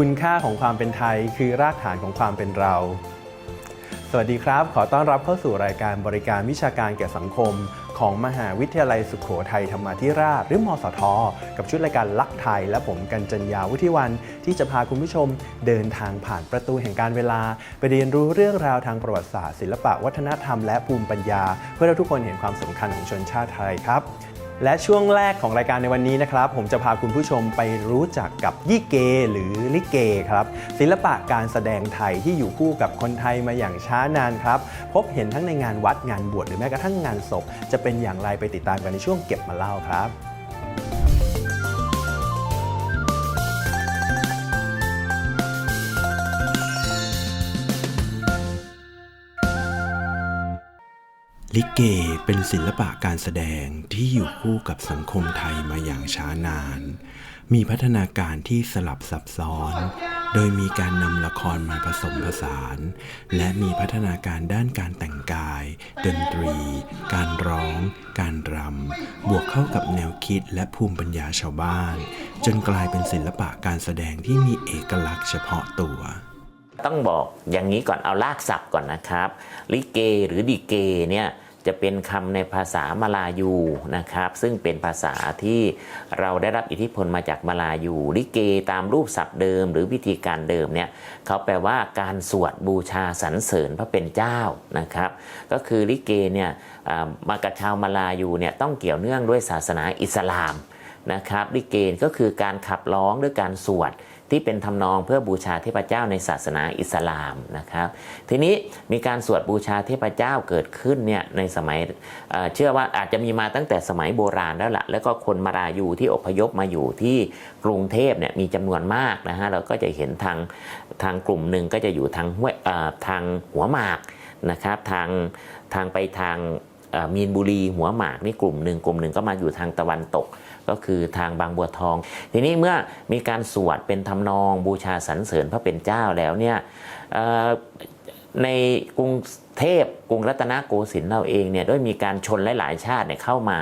คุณค่าของความเป็นไทยคือรากฐานของความเป็นเรา สวัสดีครับ ขอต้อนรับเข้าสู่รายการบริการวิชาการแก่สังคม ของมหาวิทยาลัยสุขโขทัยธรรมาธิราชหรือมสท กับชุดรายการลักไทย และผมกัญจัญญาวุฒิวัน ที่จะพาคุณผู้ชมเดินทางผ่านประตูแห่งการเวลา ไปเรียนรู้เรื่องราวทางประวัติศาสตร์ศิลปะวัฒนธรรมและภูมิปัญญา เพื่อให้ทุกคนเห็นความสำคัญของชนชาติไทยครับ และช่วงแรกของรายการในวันนี้นะครับ ผมจะพาคุณผู้ชมไปรู้จักกับยี่เก หรือลิเกครับ ศิลปะการแสดงไทยที่อยู่คู่กับคนไทยมาอย่างช้านานครับ พบเห็นทั้งในงานวัดงานบวชหรือแม้กระทั่งงานศพ จะเป็นอย่างไรไปติดตามกันในช่วงเก็บมาเล่าครับ ลิเกเป็นศิลปะการแสดงที่อยู่คู่กับสังคมไทยมาอย่างช้านาน มีพัฒนาการที่สลับซับซ้อน โดยมีการนำละครมาผสมผสาน และมีพัฒนาการด้านการแต่งกาย ดนตรี การร้อง การรำ บวกเข้ากับแนวคิดและภูมิปัญญาชาวบ้าน จนกลายเป็นศิลปะการแสดงที่มีเอกลักษณ์เฉพาะตัวต้องบอกอย่างนี้ก่อนเอาลากศัพท์ก่อนนะครับ ลิเกหรือดีเกเนี่ย จะเป็นคำในภาษามาลายูนะครับ ซึ่งเป็นภาษาที่เราได้รับอิทธิพลมาจากมาลายูลิเกตามรูปศัพท์เดิม หรือวิธีการเดิมเนี่ยเขาแปลว่าการสวดบูชาสรรเสริญพระเป็นเจ้านะครับ ก็คือลิเกเนี่ยอ่ามากับชาวมาลายูเนี่ยต้องเกี่ยวเนื่องด้วยศาสนาอิสลามนะครับลิเกก็คือการขับร้องด้วยการสวด ที่เป็นทำนองเพื่อบูชาเทพเจ้าในศาสนาอิสลามนะครับ ทีนี้มีการสวดบูชาเทพเจ้าเกิดขึ้นเนี่ยในสมัยเเชื่อว่าอาจจะมีมาตั้งแต่สมัยโบราณแล้วละแล้วก็คนมารายูที่อพยพมาอยู่ที่กรุงเทพเนี่ยมีจำนวนมากนะฮะเราก็จะเห็นทางทางกลุ่มหนึ่งก็จะอยู่ทางห้วยทางหัวหมากนะครับทางทางไปทางมีนบุรีหัวหมากนี่กลุ่มหนึ่งกลุ่มหนึ่งก็มาอยู่ทางตะวันตก ก็คือทางบางบัวทอง ทีนี้เมื่อมีการสวดเป็นทำนองบูชาสรรเสริญพระเป็นเจ้าแล้วเนี่ยในกรุงเทพกรุงรัตนโกสินทร์เราเองเนี่ยด้วยมีการชนหลาย ๆ ชาติเนี่ยเข้ามา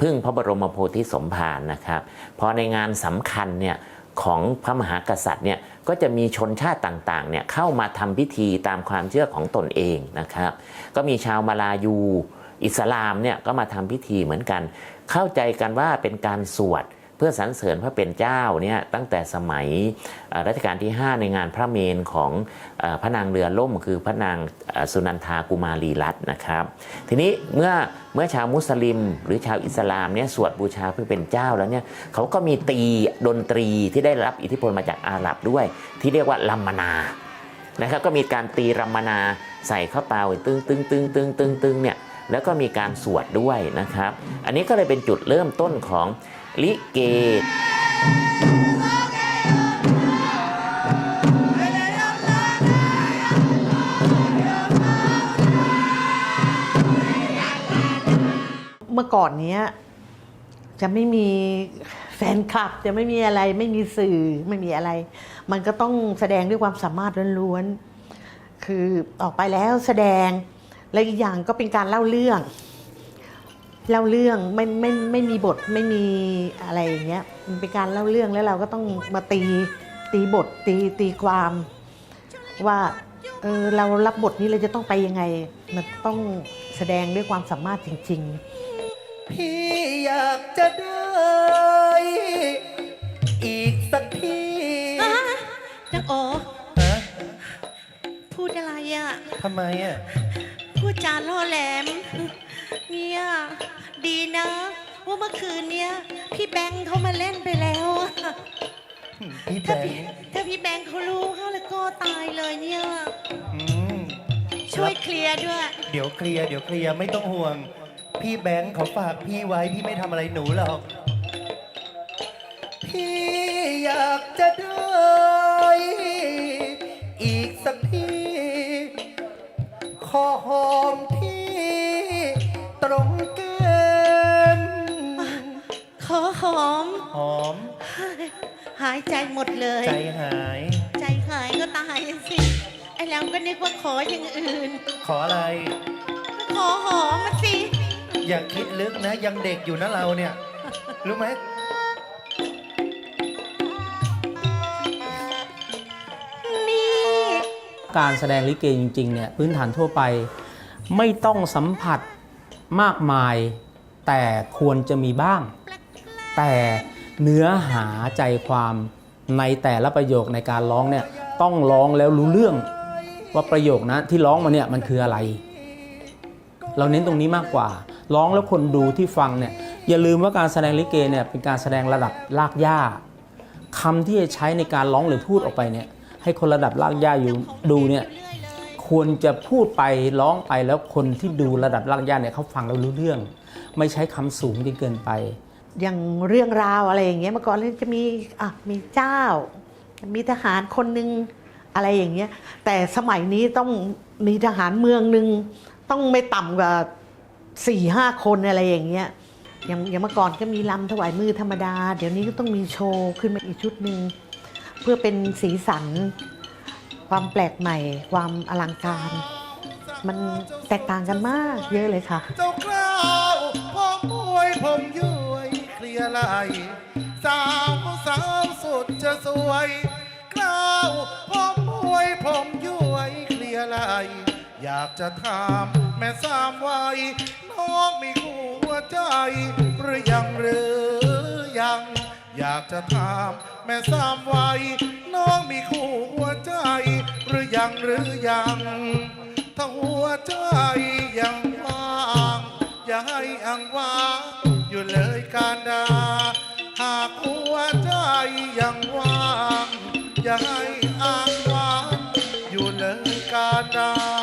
พึ่งพระบรมโพธิสมภารนะครับพอในงานสำคัญเนี่ยของพระมหากษัตริย์เนี่ยก็จะมีชนชาติต่างๆเนี่ยเข้ามาทำพิธีตามความเชื่อของตนเองนะครับ ก็มีชาวมาลายู อิสลามเนี่ยก็มาทำพิธีเหมือนกัน เข้าใจกันว่าเป็นการสวดเพื่อสรรเสริญพระเป็นเจ้าเนี่ยตั้งแต่สมัยรัชกาลที่ 5 ในงานพระเมนของอพระนางเรือล่ม คือพระนางสุนันทากุมารีรัตน์นะครับ ทีนี้เมื่อเมื่อชาวมุสลิม หรือชาวอิสลามเนี่ยสวดบูชาเพื่อเป็นเจ้าแล้วเนี่ยเขาก็มีตีดนตรีที่ได้รับอิทธิพลมาจากอาหรับด้วย ที่เรียกว่าลัมมานานะครับก็มีการตีรัมมนาใส่เข้าเตาตึงตึงตึงตึงตึงตึงเนี่ย แล้วก็มีการสวดด้วยนะครับ อันนี้ก็เลยเป็นจุดเริ่มต้นของลิเกเมื่อก่อนเนี้ยจะไม่มีแฟนคลับจะไม่มีอะไรไม่มีสื่อไม่มีอะไร มันก็ต้องแสดงด้วยความสามารถล้วนๆคือออกไปแล้วแสดง และอีกอย่างก็เป็นการเล่าเรื่อง เล่าเรื่องไม่ไม่ไม่มีบทไม่มีอะไรอย่างเงี้ยมันเป็นการเล่าเรื่องแล้วเราก็ต้องมาตีตีบทตีตีความว่าเออเรารับบทนี้เราจะต้องไปยังไง มันต้องแสดงด้วยความสามารถจริง ๆ พี่อยากจะได้อีกสักทีนักโอฮะพูดอะไรอะ่ะทำไมอะ พูดจาล่อแหลม เนี่ยดีนะ ว่าเมื่อคืนเนี้ยพี่แบงค์เขามาเล่นไปแล้วอะพี่แบถ้างพี่ค์ถ้าพี่แบงค์เขารู้เขาแล้วก็ตายเลยเนี่ย อืมช่วยเคลียร์ด้วย เดี๋ยวเคลียร์เดี๋ยวเคลียร์ไม่ต้องห่วง พี่แบงค์เขาฝากพี่ไว้พี่ไม่ทำอะไรหนูหรอก พี่อยากจะได้ อีกสักที ขอหอมที่ตรงแก้มขอหอม หอม หายใจหมดเลย ใจหาย ใจหายก็ตายสิ ไอ้แล้วก็นึกว่าขออย่างอื่น ขออะไร ขอหอมมาสิ อย่าคิดลึกนะ ยังเด็กอยู่นะเราเนี่ย รู้ไหม การแสดงลิเกจริงๆเนี่ยพื้นฐานทั่วไปไม่ต้องสัมผัสมากมาย แต่ควรจะมีบ้าง แต่เนื้อหาใจความในแต่ละประโยคในการร้องเนี่ยต้องร้องแล้วรู้เรื่องว่าประโยคนะที่ร้องมาเนี่ยมันคืออะไร เราเน้นตรงนี้มากกว่า ร้องแล้วคนดูที่ฟังเนี่ยอย่าลืมว่าการแสดงลิเกเนี่ยเป็นการแสดงระดับลากย่าคำที่จะใช้ในการร้องหรือพูดออกไปเนี่ย ให้คนระดับลากย่าอยู่ดูเนี่ยควรจะพูดไปร้องไปแล้วคนที่ดูระดับลากย่าเนี่ยเขาฟังแล้วรู้เรื่อง ไม่ใช้คำสูงจนเกินไป อย่างเรื่องราวอะไรอย่างเงี้ยเมื่อก่อนเนี่ยจะมีอะมีเจ้า มีทหารคนหนึ่งอะไรอย่างเงี้ย แต่สมัยนี้ต้องมีทหารเมืองหนึ่งต้องไม่ต่ำกว่าสี่ห้าคนอะไรอย่างเงี้ยอย่างอย่างเมื่อก่อนก็มีลำถวายมือธรรมดา เดี๋ยวนี้ก็ต้องมีโชว์ขึ้นมาอีกชุดหนึ่ง เพื่อเป็นสีสัน ความแปลกใหม่ ความอลังการ มันแตกต่างกันมาก เยอะเลยค่ะ เจ้ากล้าวพ่อมวยผมย้วยเคลียร์ไหลสาวสาวสุดจะสวยกล้าวพ่อมวยผมย้วยเคลียร์ไหลอยากจะถามแม่สามวัยน้องมีหัวใจหรือยังหรือยัง อยากจะถามแม่สามวัยน้องมีคู่หัวใจ หรือยังหรือยัง ถ้าหัวใจยังว่าง อย่าให้อังว่างอยู่เลยการดา หากหัวใจยังว่าง อย่าให้อังว่างอยู่เลยการดา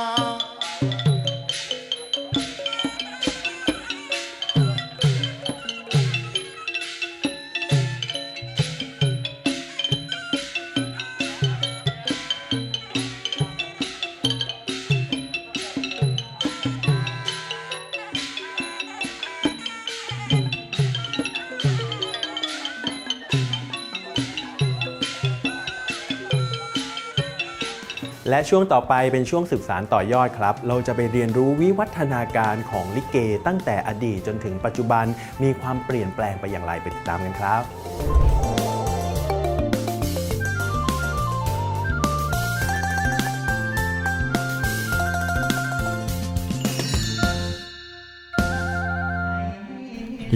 และช่วงต่อไปเป็นช่วงสืบสารต่อยอดครับ เราจะไปเรียนรู้วิวัฒนาการของลิเก ตั้งแต่อดีตจนถึงปัจจุบันมีความเปลี่ยนแปลงไปอย่างไรไปติดตามกันครับ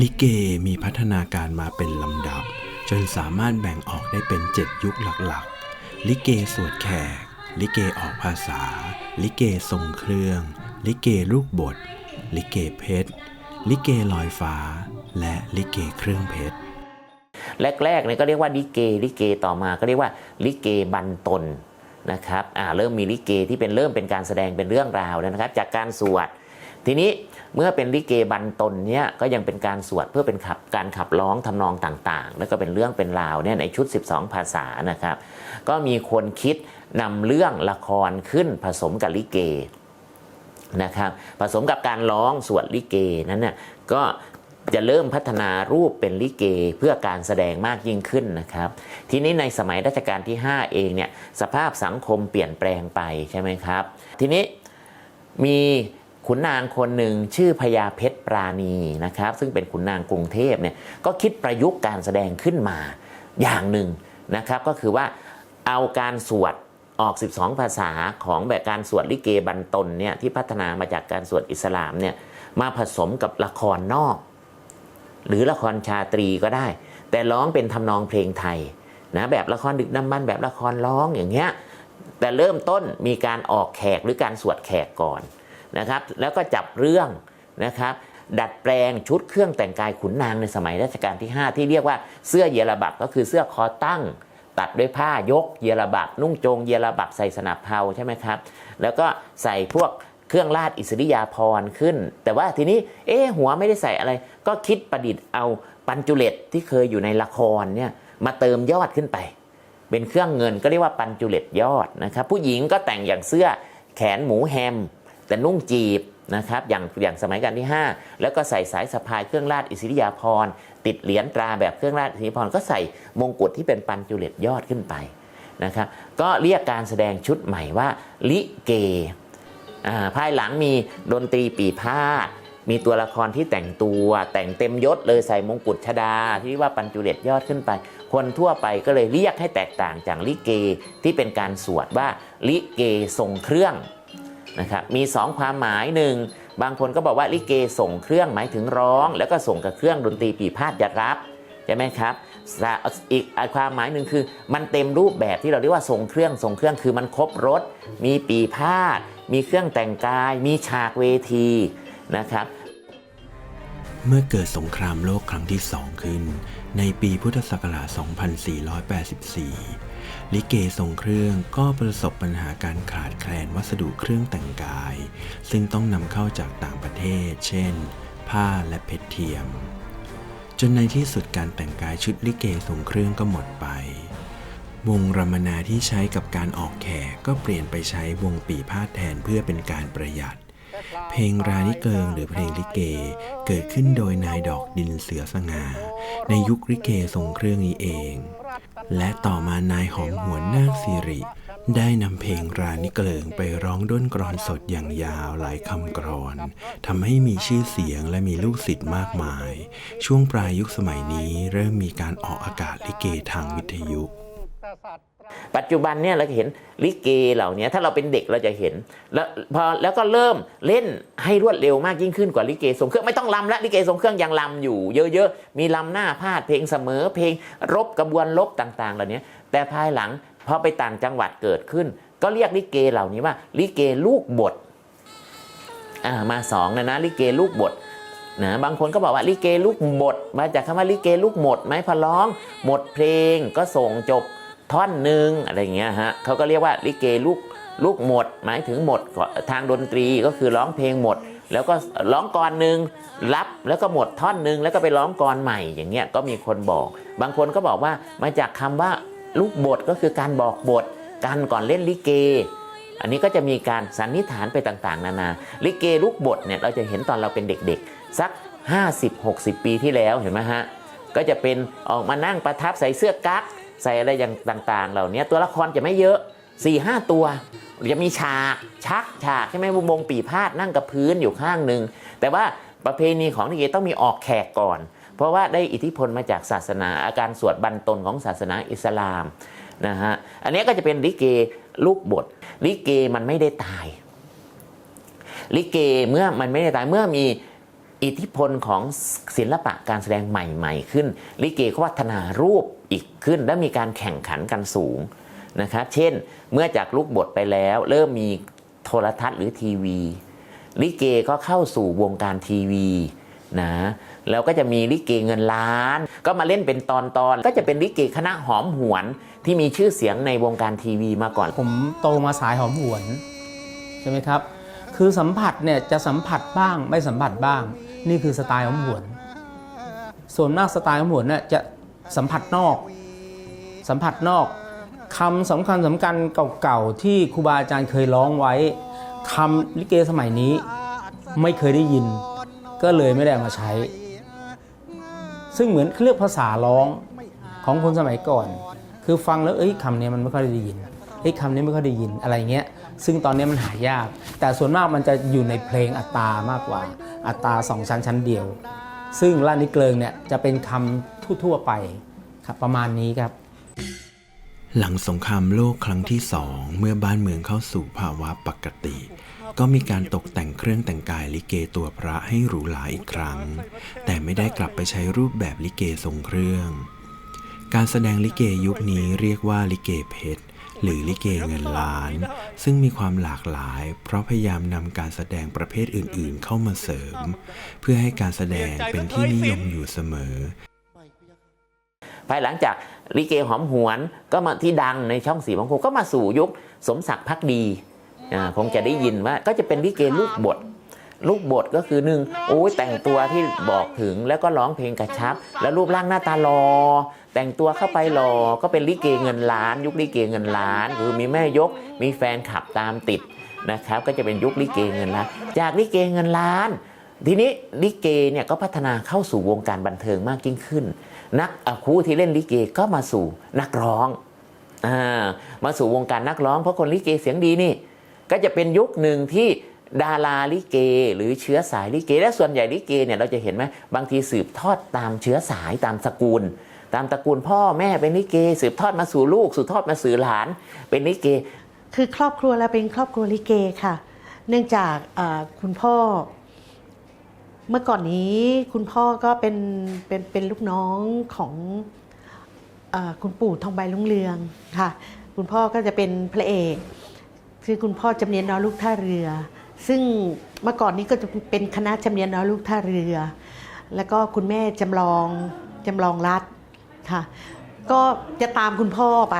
ลิเกมีพัฒนาการมาเป็นลำดับ จนสามารถแบ่งออกได้เป็น 7 ยุคหลักๆ ลิเกสวดแขก ลิเกออกภาษา ลิเกทรงเครื่อง ลิเกลูกบท ลิเกเพชร ลิเกลอยฟ้า และลิเกเครื่องเพชร แรกๆเนี่ยก็เรียกว่าลิเก ลิเกต่อมาก็เรียกว่าลิเกบันตนนะครับอ่าเริ่มมีลิเกที่เป็นเริ่มเป็นการแสดงเป็นเรื่องราวแล้วนะครับ จากการสวด ทีนี้เมื่อเป็นลิเกบันตนเนี่ยก็ยังเป็นการสวดเพื่อเป็นขับการขับร้องทำนองต่างๆ แล้วก็เป็นเรื่องเป็นราวเนี่ยในชุด 12 ภาษานะครับ ก็มีคนคิด นำเรื่องละครขึ้นผสมกับลิเกนะครับผสมกับการร้องสวดลิเกนั้นเนี่ยก็จะเริ่มพัฒนารูปเป็นลิเกเพื่อการแสดงมากยิ่งขึ้นนะครับ ทีนี้ในสมัยรัชกาลที่ 5 เองเนี่ยสภาพสังคมเปลี่ยนแปลงไปใช่ไหมครับ ทีนี้มีขุนนางคนหนึ่งชื่อพญาเพชรปราณีนะครับ ซึ่งเป็นขุนนางกรุงเทพเนี่ยก็คิดประยุกต์การแสดงขึ้นมาอย่างหนึ่งนะครับ ก็คือว่าเอาการสวด ออก 12 ภาษาของแบบการสวดลิเกบันตนเนี่ยที่พัฒนามาจากการสวดอิสลามเนี่ยมาผสมกับละครนอก หรือละครชาตรีก็ได้ แต่ร้องเป็นทำนองเพลงไทยนะแบบละครดึกดำบรรแบบละครร้องอย่างเงี้ยแต่เริ่มต้นมีการออกแขกหรือการสวดแขกก่อนนะครับแล้วก็จับเรื่องนะครับดัดแปลงชุดเครื่องแต่งกายขุนนางในสมัยรัชกาลที่ 5 ที่เรียกว่าเสื้อเยลบักก็คือเสื้อคอตั้ง ตัดด้วยผ้ายกเยลบักนุ่งโจงเยลบักใส่สนับเผาใช่ไหมครับ แล้วก็ใส่พวกเครื่องราชอิสริยาภรณ์ขึ้น แต่ว่าทีนี้เอ๊หัวไม่ได้ใส่อะไร ก็คิดประดิษฐ์เอาปัญจุเลตที่เคยอยู่ในละครเนี่ยมาเติมยอดขึ้นไป เป็นเครื่องเงินก็เรียกว่าปัญจุเลตยอดนะครับ ผู้หญิงก็แต่งอย่างเสื้อแขนหมูแฮม แต่นุ่งจีบนะครับอย่างอย่างสมัยกันที่ 5 แล้วก็ใส่สายสะพายเครื่องราชอิสริยาภรณ์ ติดเหรียญตราแบบเครื่องราชสริยาภรก็ใส่มงกุฎที่เป็นปัญจุเลตยอดขึ้นไปนะครับก็เรียกการแสดงชุดใหม่ว่าลิเกอ่าภายหลังมีดนตรีปีพาดมีตัวละครที่แต่งตัวแต่งเต็มยศเลยใส่มงกุฎชดา ที่ว่าปัญจุเรศยอดขึ้นไป คนทั่วไปก็เลยเรียกให้แตกต่างจากลิเกที่เป็นการสวดว่าลิเกทรงเครื่องนะครับมีสองความหมายหนึ่ง บางคนก็บอกว่าลิเกส่งเครื่องหมายถึงร้อง แล้วก็ส่งกับเครื่องดนตรีปีพาดยัดรับใช่ไหมครับอีกความหมายหนึ่งคือ มันเต็มรูปแบบที่เราเรียกว่าทรงเครื่องทรงเครื่องคือมันครบรถ มีปีพาดมีเครื่องแต่งกาย มีฉากเวทีนะครับ เมื่อเกิดสงครามโลกครั้งที่สองขึ้น ในปีพุทธศักราช 2484 ลิเกทรงเครื่องก็ประสบปัญหาการขาดแคลนวัสดุเครื่องแต่งกาย ซึ่งต้องนำเข้าจากต่างประเทศ เช่น ผ้าและเพชรเทียม จนในที่สุดการแต่งกายชุดลิเกทรงเครื่องก็หมดไป วงรมนาที่ใช้กับการออกแขกก็เปลี่ยนไปใช้วงปีพาดแทนเพื่อเป็นการประหยัด เพลงรานิเกิงหรือเพลงลิเกเกิดขึ้นโดยนายดอกดินเสือสง่าในยุคลิเกทรงเครื่องนี้เอง และต่อมานายหอมหวนนาคสิริ ได้นำเพลงรานิเกิงไปร้องด้นกรอนสดอย่างยาวหลายคำกรอนทำให้มีชื่อเสียงและมีลูกศิษย์มากมาย ช่วงปลายยุคสมัยนี้เริ่มมีการออกอากาศลิเกทางวิทยุ ปัจจุบันเนี่ยเราจะเห็นลิเกเหล่านี้ถ้าเราเป็นเด็กเราจะเห็น แล้วพอแล้วก็เริ่มเล่นให้รวดเร็วมากยิ่งขึ้นกว่าลิเกทรงเครื่องไม่ต้องลำแล้วลิเกทรงเครื่องยังลำอยู่ เยอะๆมีลำหน้าพาดเพลงเสมอเพลงรบกระบวนรบต่างๆ เหล่านี้แต่ภายหลังพอไปต่างจังหวัดเกิดขึ้น ก็เรียกลิเกเหล่านี้ว่าลิเกลูกบทอ่ามาสองนะนะลิเกลูกบทนะบางคนก็บอกว่าลิเกลูกบทมาจากคำว่าลิเกลูกหมดไหมพอร้อง หมดเพลงก็ส่งจบ ท่อนหนึ่งอะไรเงี้ยฮะเขาก็เรียกว่าลิเกลูกลูกหมด หมายถึงหมดทางดนตรีก็คือร้องเพลงหมด แล้วก็ร้องกรหนึ่งรับแล้วก็หมดท่อนหนึ่งแล้วก็ไปร้องกรใหม่อย่างเงี้ยก็มีคนบอก บางคนก็บอกว่ามาจากคำว่าลูกบทก็คือการบอกบทการก่อนเล่นลิเก อันนี้ก็จะมีการสันนิษฐานไปต่างๆ นานา ลิเกลูกบทเนี่ยเราจะเห็นตอนเราเป็นเด็กๆ สัก 50-60 ปีที่แล้วเห็นไหมฮะก็จะเป็นออกมานั่งประทับใส่เสื้อกั๊ก ใส่อะไรอย่างต่างๆ เหล่านี้ตัวละครจะไม่เยอะ4 5ตัวจะมีฉากชักฉากใช่ไหมวงวงปีพาดนั่งกับพื้นอยู่ข้างหนึ่งแต่ว่าประเพณีของลิเกต้องมีออกแขกก่อน เพราะว่าได้อิทธิพลมาจากศาสนาอาการสวดบรรตนของศาสนาอิสลามนะฮะอันนี้ก็จะเป็นลิเกลูกบทลิเกมันไม่ได้ตายลิเกเมื่อมันไม่ได้ตายเมื่อมี อิทธิพลของศิลปะการแสดงใหม่ๆ ขึ้น ลิเกก็พัฒนารูปอีกขึ้น และมีการแข่งขันกันสูงนะครับเช่นเมื่อจากลูกบทไปแล้ว เริ่มมีโทรทัศน์หรือทีวี ลิเกก็เข้าสู่วงการทีวีนะแล้วก็จะมีลิเกเงินล้าน ก็มาเล่นเป็นตอนๆก็จะเป็นลิเกคณะหอมหวนที่มีชื่อเสียงในวงการทีวีมาก่อน ผมโตมาสายหอมหวนใช่ไหมครับ คือสัมผัสเนี่ยจะสัมผัสบ้างไม่สัมผัสบ้าง นี่คือสไตล์หอมหวน ส่วนมากสไตล์หอมหวนเนี่ยจะสัมผัสนอก สัมผัสนอกคำสำคัญสำคัญเก่าๆที่ครูบาอาจารย์เคยร้องไว้คำลิเกสมัยนี้ไม่เคยได้ยิน ก็เลยไม่ได้มาใช้ ซึ่งเหมือนเรียกภาษาร้องของคนสมัยก่อน คือฟังแล้วเอ้ยคำนี้มันไม่ค่อยได้ยินเอ้ยคำนี้ไม่ค่อยได้ยินอะไรเงี้ย ซึ่งตอนนี้มันหายาก แต่ส่วนมากมันจะอยู่ในเพลงอัตามากกว่า อัตาสองชั้นชั้นเดียว ซึ่งล่านิเกลิงเนี่ยจะเป็นคำทั่วๆไปครับประมาณนี้ครับ หลังสงครามโลกครั้งที่สองเมื่อบ้านเมืองเข้าสู่ภาวะปกติ ก็มีการตกแต่งเครื่องแต่งกายลิเกตัวพระให้หรูหราอีกครั้ง แต่ไม่ได้กลับไปใช้รูปแบบลิเกทรงเครื่อง การแสดงลิเกยุคนี้เรียกว่าลิเกเพชร หรือลิเกเงินล้าน ซึ่งมีความหลากหลาย เพราะพยายามนำการแสดงประเภทอื่น ๆ เข้ามาเสริม เพื่อให้การแสดงเป็นที่นิยมอยู่เสมอ ภายหลังจากลิเกหอมหวนก็มาที่ดังในช่องสีบางโคก็มาสู่ยุคสมศักดิ์พักดีอ่าคงจะได้ยินว่าก็จะเป็นลิเกลูกบทลูกบทก็คือหนึ่งโอ้ยแต่งตัวที่บอกถึงแล้วก็ร้องเพลงกระชับ แล้วรูปร่างหน้าตาหลอ แต่งตัวเข้าไปหลอก็เป็นลิเกเงินล้าน ยุคลิเกเงินล้าน คือมีแม่ยกมีแฟนขับตามติดนะครับ ก็จะเป็นยุคลิเกเงินล้าน จากลิเกเงินล้านทีนี้ลิเกเนี่ยก็พัฒนาเข้าสู่วงการบันเทิงมากยิ่งขึ้น นักอครูที่เล่นลิเกก็มาสู่นักร้องอ่ามาสู่วงการนักร้อง เพราะคนลิเกเสียงดีนี่ ก็จะเป็นยุคหนึ่งที่ดาราลิเก หรือเชื้อสายลิเก และส่วนใหญ่ลิเกเนี่ยเราจะเห็นไหมบางทีสืบทอดตามเชื้อสายตามสกุล ตามตระกูลพ่อแม่เป็นลิเก สืบทอดมาสู่ลูกสืบทอดมาสู่หลาน เป็นลิเก คือครอบครัวเราเป็นครอบครัวลิเกค่ะ เนื่องจากคุณพ่อ เมื่อก่อนนี้คุณพ่อก็เป็นเป็นเป็นลูกน้องของออคุณปู่ทองใบลุงเรืองค่ะ คุณพ่อก็จะเป็นพระเอกคือคุณพ่อจำเนียนน้อยลูกท่าเรือ ซึ่งเมื่อก่อนนี้ก็จะเป็นคณะจำเนียนน้อยลูกท่าเรือ แล้วก็คุณแม่จำลองจำลองรัฐ ค่ะ ก็จะตามคุณพ่อไป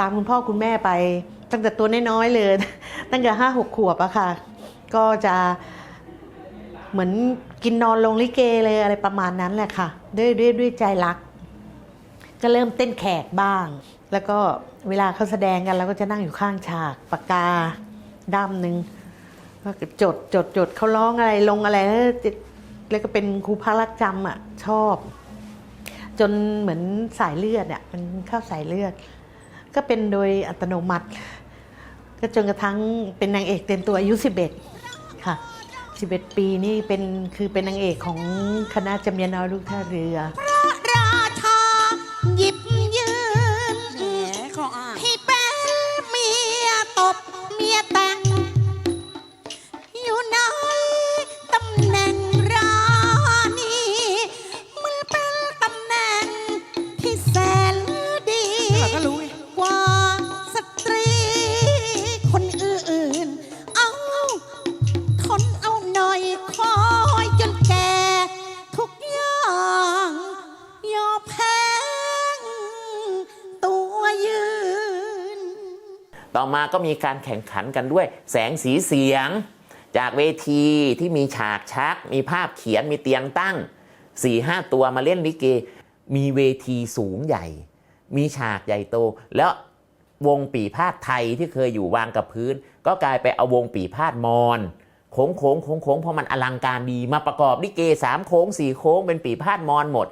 ตามคุณพ่อคุณแม่ไป ตั้งแต่ตัวน้อยๆเลย ตั้งแต่ห้าหกขวบอะค่ะ ก็จะเหมือนกินนอนลงลิเกเลยอะไรประมาณนั้นแหละค่ะ ด้วยด้วยด้วยใจรัก ก็เริ่มเต้นแขกบ้าง แล้วก็เวลาเขาแสดงกันเราก็จะนั่งอยู่ข้างฉากปากกาด้ามหนึ่งก็จดจดจดเขาร้องอะไรลงอะไร แล้วจะแล้วก็เป็นครูพระรักจำอะ ชอบ จนเหมือนสายเลือดอะมันเข้าสายเลือด ก็เป็นโดยอัตโนมัติ ก็จนกระทั่งเป็นนางเอกเต็มตัวอายุ11ค่ะ11 ปีนี่เป็นคือเป็นนางเอกของคณะจำเนียนน้อยลูกท่าเรือราชาหยิบยืนให้เป็นเมียตบเมียแต่ง มาก็มีการแข่งขันกันด้วย แสงสีเสียง จากเวทีที่มีฉากชัก มีภาพเขียนมีเตียงตั้ง4ี่ห้าตัวมาเล่นลิเก มีเวทีสูงใหญ่ มีฉากใหญ่โต แล้ววงปีพาดไทยที่เคยอยู่วางกับพื้น ก็กลายไปเอาวงปีพาดมอนโค้งโค้งโค้งโค้งเพราะมันอลังการดีมาประกอบลิเกสามโค้งสี่โค้งเป็นปีพาดมอนหมด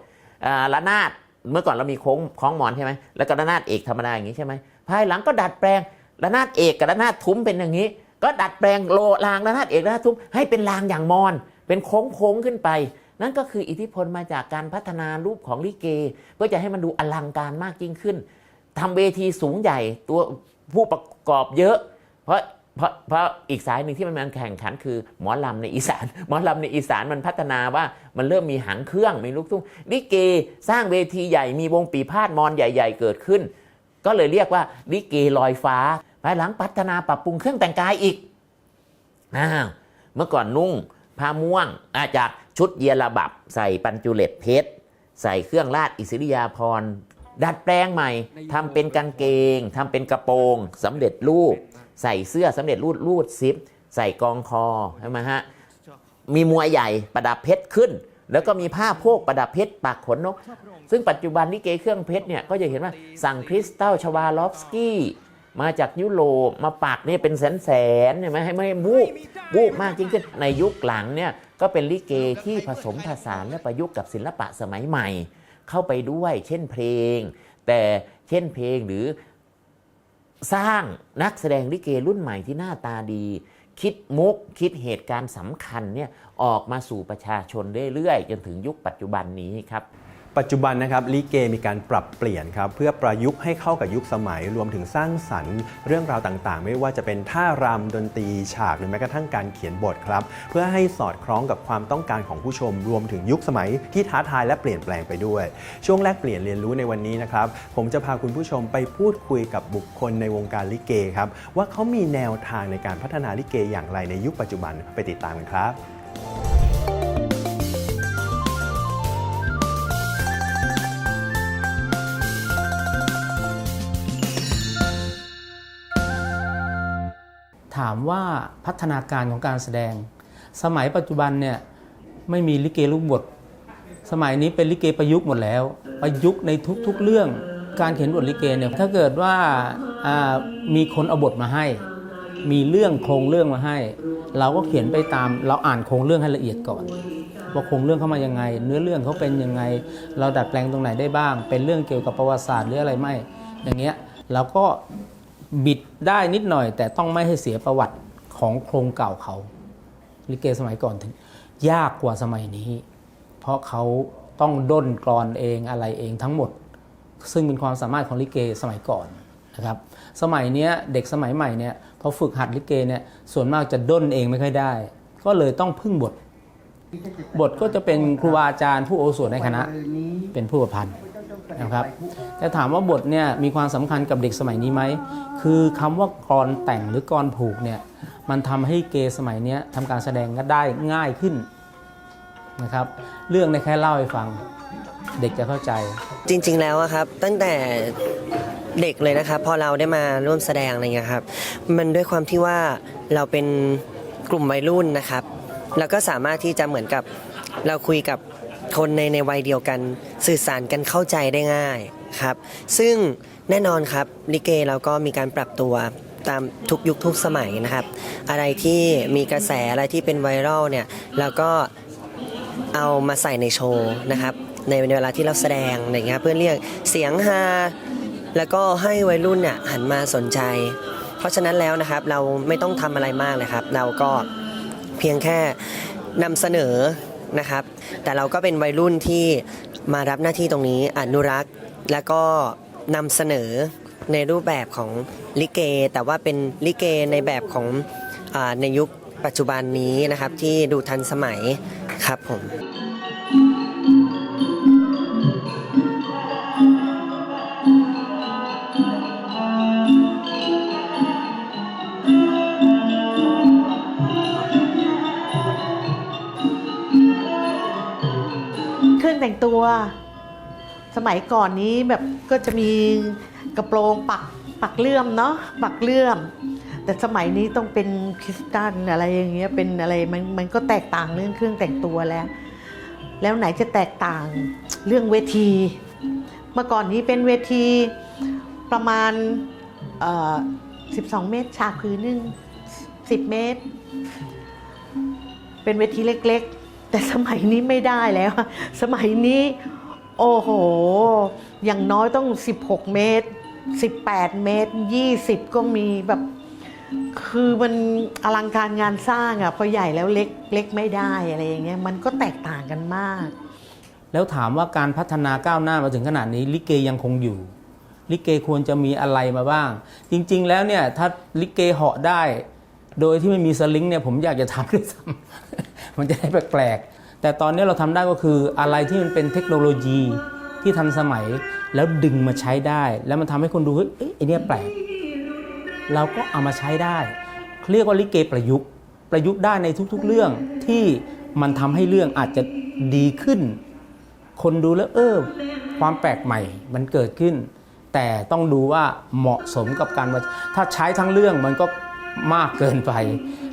อ่าระนาดเมื่อก่อนเรามีโค้งคล้องมอนใช่ไหมแล้วก็ระนาดเอกธรรมดาอย่างนี้ใช่ไหมภายหลังก็ดัดแปลง ระนาดเอกกับระนาดทุ้มเป็นอย่างนี้ ก็ดัดแปลงโลรางระนาดเอกระนาดทุ้มให้เป็นรางอย่างมอน เป็นโค้งโค้งขึ้นไป นั่นก็คืออิทธิพลมาจากการพัฒนารูปของลิเก เพื่อจะให้มันดูอลังการมากยิ่งขึ้นทำเวทีสูงใหญ่ตัวผู้ประกอบเยอะ เพราะเพราะเพราะอีกสายหนึ่งที่มันมันแข่งขันคือหมอลำในอีสาน หมอลำในอีสานมันพัฒนาว่ามันเริ่มมีหางเครื่องมีลูกทุ่งลิเกสร้างเวทีใหญ่มีวงปีพาดมอนใหญ่ ๆ เกิดขึ้น ก็เลยเรียกว่าลิเกลอยฟ้า ภายหลังพัฒนาปรับปรุงเครื่องแต่งกายอีกอ้าวเมื่อก่อนนุ่งผ้าม่วงอาจากชุดเยลบับ ใส่ปัญจุเลตเพชร ใส่เครื่องราชอิสริยาภรณ์ดัดแปลงใหม่ทำเป็นกางเกงทำเป็นกระโปรงสำเร็จรูป ใส่เสื้อสำเร็จรูปรูดซิป ใส่กองคอใช่ไหมฮะมีมวยใหญ่ประดับเพชรขึ้น แล้วก็มีผ้าโพกประดับเพชรปากขนนก ซึ่งปัจจุบันนี่เกเครื่องเพชรเนี่ยก็จะเห็นว่าสั่งคริสตัลชวาลอฟสกี้ มาจากยุโรปมาปักเนี่ยเป็นแสนแสนๆเห็นไหมให้ไม่บูบบูบมากยิ่งขึ้นในยุคหลังเนี่ยก็เป็นลิเกที่ผสมผสานและประยุกต์กับศิลปะสมัยใหม่ เข้าไปด้วยเช่นเพลง แต่เช่นเพลงหรือสร้างนักแสดงลิเกรุ่นใหม่ที่หน้าตาดี คิดมุกคิดเหตุการณ์สำคัญเนี่ยออกมาสู่ประชาชนเรื่อยๆจนถึงยุคปัจจุบันนี้ครับ ปัจจุบันนะครับลิเกมีการปรับเปลี่ยนครับเพื่อประยุกต์ให้เข้ากับยุคสมัย รวมถึงสร้างสรรค์เรื่องราวต่างๆ ไม่ว่าจะเป็นท่ารำดนตรีฉากหรือแม้กระทั่งการเขียนบทครับเพื่อให้สอดคล้องกับความต้องการของผู้ชม รวมถึงยุคสมัยที่ท้าทายและเปลี่ยนแปลงไปด้วย ช่วงแรกเปลี่ยนเรียนรู้ในวันนี้นะครับผมจะพาคุณผู้ชมไปพูดคุยกับบุคคลในวงการลิเกครับว่าเขามีแนวทางในการพัฒนาลิเกอย่างไรในยุคปัจจุบันไปติดตามกันครับ ถามว่าพัฒนาการของการแสดง สมัยปัจจุบันเนี่ยไม่มีลิเกลูกบท สมัยนี้เป็นลิเกประยุกต์หมดแล้ว ประยุกต์ในทุกๆเรื่องการเขียนบทลิเกเนี่ยถ้าเกิดว่าามีคนเอาบทมาให้ มีเรื่องโครงเรื่องมาให้ เราก็เขียนไปตามเราอ่านโครงเรื่องให้ละเอียดก่อนว่าโครงเรื่องเข้ามายังไง เนื้อเรื่องเขาเป็นยังไง เราดัดแปลงตรงไหนได้บ้าง เป็นเรื่องเกี่ยวกับประวัติศาสตร์หรืออะไรไม่ อย่างเงี้ยเราก็ บิดได้นิดหน่อย แต่ต้องไม่ให้เสียประวัติของโครงเก่าเขา ลิเกสมัยก่อนถึง ยากกว่าสมัยนี้ เพราะเขาต้องด้นกรอนเองอะไรเองทั้งหมด ซึ่งเป็นความสามารถของลิเกสมัยก่อนนะครับ สมัยนี้เด็กสมัยใหม่เนี่ยพอฝึกหัดลิเกเนี่ยส่วนมากจะด้นเองไม่ค่อยได้ ก็เลยต้องพึ่งบท บทก็จะเป็นครูบาอาจารย์ผู้โอสถในคณะ เป็นผู้ประพันธ์ นะครับแต่ถามว่าบทเนี่ยมีความสำคัญกับเด็กสมัยนี้ไหมคือคำว่ากรแต่งหรือกรผูกเนี่ยมันทำให้เกสมัยเนี้ยทำการแสดงก็ได้ง่ายขึ้นนะครับเรื่องในยแค่เล่าให้ฟังเด็กจะเข้าใจจริง ๆ แล้วอะครับ ตั้งแต่เด็กเลยนะครับพอเราได้มาร่วมแสดงอะไรเงี้ยครับ มันด้วยความที่ว่าเราเป็นกลุ่มวัยรุ่นนะครับ แล้วก็สามารถที่จะเหมือนกับเราคุยกับ คนในในวัยเดียวกันสื่อสารกันเข้าใจได้ง่ายครับ ซึ่งแน่นอนครับลิเกเราก็มีการปรับตัวตามทุกยุคทุกสมัยนะครับ อะไรที่มีกระแสอะไรที่เป็นไวรัลเนี่ยเราก็เอามาใส่ในโชว์นะครับ ในเวลาที่เราแสดงอะไรเงี้ยเพื่อเรียกเสียงฮาแล้วก็ให้วัยรุ่นเนี่ยหันมาสนใจ เพราะฉะนั้นแล้วนะครับเราไม่ต้องทำอะไรมากเลยครับ เราก็เพียงแค่นำเสนอ นะครับ แต่เราก็เป็นวัยรุ่นที่มารับหน้าที่ตรงนี้อนุรักษ์แล้วก็นำเสนอในรูปแบบของลิเก แต่ว่าเป็นลิเกในแบบของอในยุคปัจจุบันนี้นะครับที่ดูทันสมัยครับผม แต่งตัว สมัยก่อนนี้แบบก็จะมีกระโปรงปักปักเลื่อมเนาะปักเลื่อม แต่สมัยนี้ต้องเป็นคริสตัลอะไรอย่างเงี้ยเป็นอะไรมันมันก็แตกต่างเรื่องเครื่องแต่งตัวแล้ว แล้วไหนจะแตกต่างเรื่องเวที เมื่อก่อนนี้เป็นเวทีประมาณเอ่อ12 เมตร ฉากพื้นหนึ่ง10 เมตร เป็นเวทีเล็กๆ แต่สมัยนี้ไม่ได้แล้ว สมัยนี้โอ้โห อย่างน้อยต้อง 16 เมตร 18 เมตร 20 ก็มีแบบ คือมันอลังการงานสร้างอะพอใหญ่แล้วเล็กเล็กไม่ได้อะไรอย่างเงี้ยมันก็แตกต่างกันมาก แล้วถามว่าการพัฒนาก้าวหน้ามาถึงขนาดนี้ ลิเกยังคงอยู่ ลิเกควรจะมีอะไรมาบ้าง จริง ๆ แล้วเนี่ยถ้าลิเกเหาะได้ โดยที่ไม่มีสลิงเนี่ยผมอยากจะทำด้วยซ้ำ มันจะได้แปลกๆ แต่ตอนนี้เราทำได้ก็คืออะไรที่มันเป็นเทคโนโลยีที่ทันสมัยแล้วดึงมาใช้ได้ แล้วมันทำให้คนดูเฮ้ยไอเนี่ยแปลก เราก็เอามาใช้ได้เรียกว่าลิเกประยุกต์ประยุกต์ได้ในทุกๆเรื่องที่มันทำให้เรื่องอาจจะดีขึ้น คนดูแล้วเออความแปลกใหม่มันเกิดขึ้น แต่ต้องดูว่าเหมาะสมกับการว่าถ้าใช้ทั้งเรื่องมันก็ มากเกินไป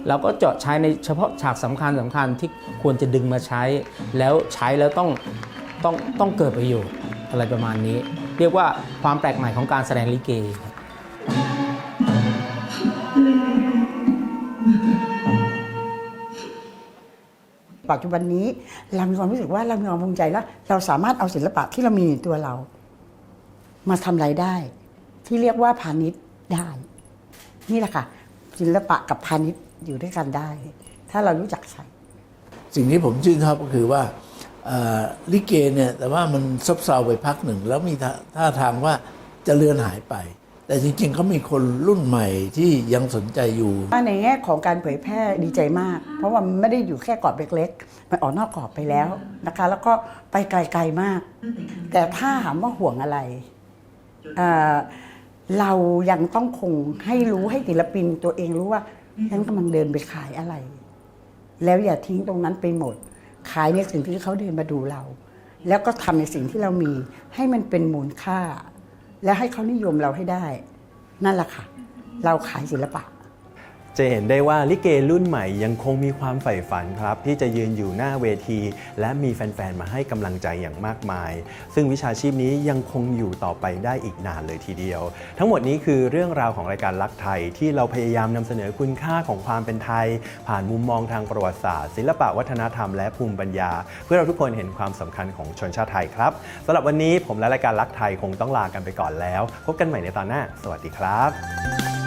เราก็เจาะใช้ในเฉพาะฉากสำคัญสำคัญที่ควรจะดึงมาใช้ แล้วใช้แล้วต้องต้องต้องเกิดประโยชน์อะไรประมาณนี้ เรียกว่าความแปลกใหม่ของการแสดงลิเกครับปัจจุบันนี้เรามีความรู้สึกว่าเรามีความภูมิใจแล้ว เราสามารถเอาศิลปะที่เรามีในตัวเรา มาทำรายได้ ที่เรียกว่าพาณิชย์ได้ นี่แหละค่ะ ศิลปะกับพาณิชย์อยู่ด้วยกันได้ ถ้าเรารู้จักใช้สิ่งที่ผมชื่นชอบก็คือว่าเอ่อลิเกเนี่ยแต่ว่ามันซบเซาไปพักหนึ่ง แล้วมีท่าท่าทางว่าจะเลือนหายไป แต่จริงๆเขามีคนรุ่นใหม่ที่ยังสนใจอยู่ ในแง่ของการเผยแพร่ดีใจมาก เพราะว่ามันไม่ได้อยู่แค่กรอบเล็กๆ มันออกนอกกรอบไปแล้วนะคะ แล้วก็ไปไกลๆมาก แต่ถ้าถามว่าห่วงอะไร เอ่อเรายังต้องคงให้รู้ให้ศิลปินตัวเองรู้ว่าฉันกำลังเดินไปขายอะไร แล้วอย่าทิ้งตรงนั้นไปหมด ขายในสิ่งที่เขาเดินมาดูเรา แล้วก็ทำในสิ่งที่เรามีให้มันเป็นมูลค่า และให้เขานิยมเราให้ได้ นั่นแหละค่ะ เราขายศิลปะ จะเห็นได้ว่าลิเกรุ่นใหม่ยังคงมีความใฝ่ฝันครับ ที่จะยืนอยู่หน้าเวที และมีแฟนๆ มาให้กำลังใจอย่างมากมาย ซึ่งวิชาชีพนี้ยังคงอยู่ต่อไปได้อีกนานเลยทีเดียว ทั้งหมดนี้คือเรื่องราวของรายการลักไทย ที่เราพยายามนำเสนอคุณค่าของความเป็นไทย ผ่านมุมมองทางประวัติศาสตร์ ศิลปะวัฒนธรรมและภูมิปัญญา เพื่อเราทุกคนเห็นความสำคัญของชนชาติไทยครับสำหรับวันนี้ผมและรายการลักไทยคงต้องลากันไปก่อนแล้ว พบกันใหม่ในตอนหน้า สวัสดีครับ